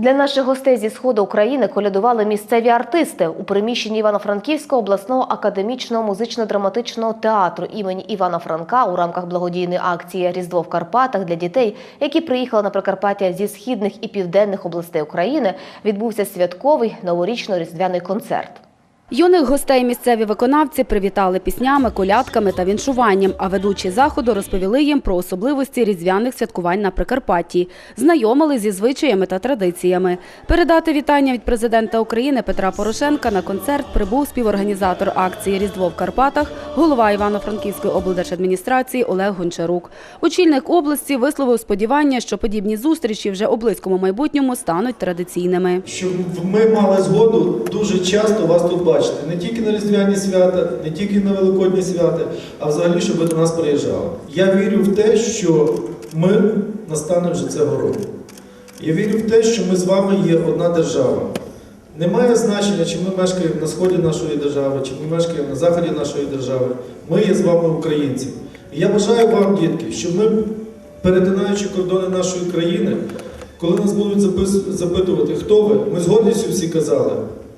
Для наших гостей зі сходу України колядували місцеві артисти у приміщенні Івано-Франківського обласного академічного музично-драматичного театру імені Івана Франка у рамках благодійної акції Різдво в Карпатах для дітей, які приїхали на Прикарпаття зі східних і південних областей України. Відбувся святковий новорічно-різдвяний концерт. Юних гостей місцеві виконавці привітали піснями, колядками та віншуванням, а ведучі заходу розповіли їм про особливості різдвяних святкувань на Прикарпатті, знайомили зі звичаями та традиціями. Передати вітання від президента України Петра Порошенка на концерт прибув співорганізатор акції Різдво в Карпатах, голова Івано-Франківської облдержадміністрації Олег Гончарук. Очільник області висловив сподівання, що подібні зустрічі вже у близькому майбутньому стануть традиційними. щоб ми мали згоду дуже часто вас тут бачити. Не тільки на Різдвяні свята, не тільки на Великодні свята, а взагалі, щоб ви до нас приїжджали. Я вірю в те, що мир настане вже цього року. Я вірю в те, що ми з вами є одна держава. Немає значення, чи ми мешкаємо на сході нашої держави, чи ми мешкаємо на заході нашої держави. Ми є з вами українці. І я бажаю вам, дітки, щоб ми, перетинаючи кордони нашої країни, коли нас будуть запитувати, хто ви, ми з гордістю всі казали,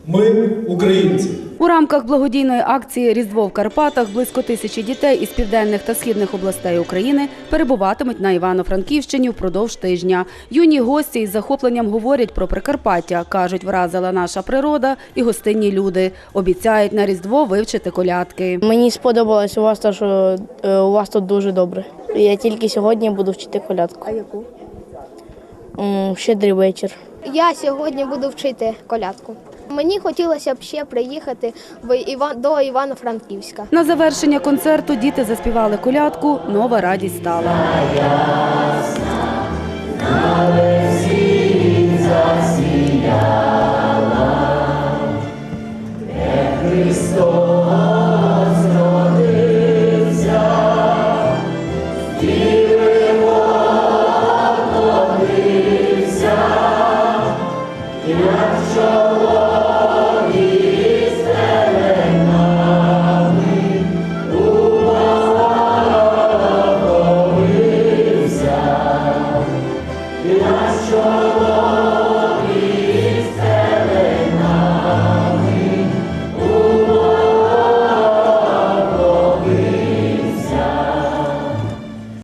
ми українці. У рамках благодійної акції Різдво в Карпатах близько тисячі дітей із південних та східних областей України перебуватимуть на Івано-Франківщині впродовж тижня. Юні гості із захопленням говорять про Прикарпаття. кажуть, вразила наша природа і гостинні люди. Обіцяють на Різдво вивчити колядки. Мені сподобалось у вас те, що е, у вас тут дуже добре. Я тільки сьогодні буду вчити колядку. А яку? Щедрий вечір. Я сьогодні буду вчити колядку. Мені хотілося б ще приїхати до Івано-Франківська. На завершення концерту діти заспівали колядку Нова радість стала. Як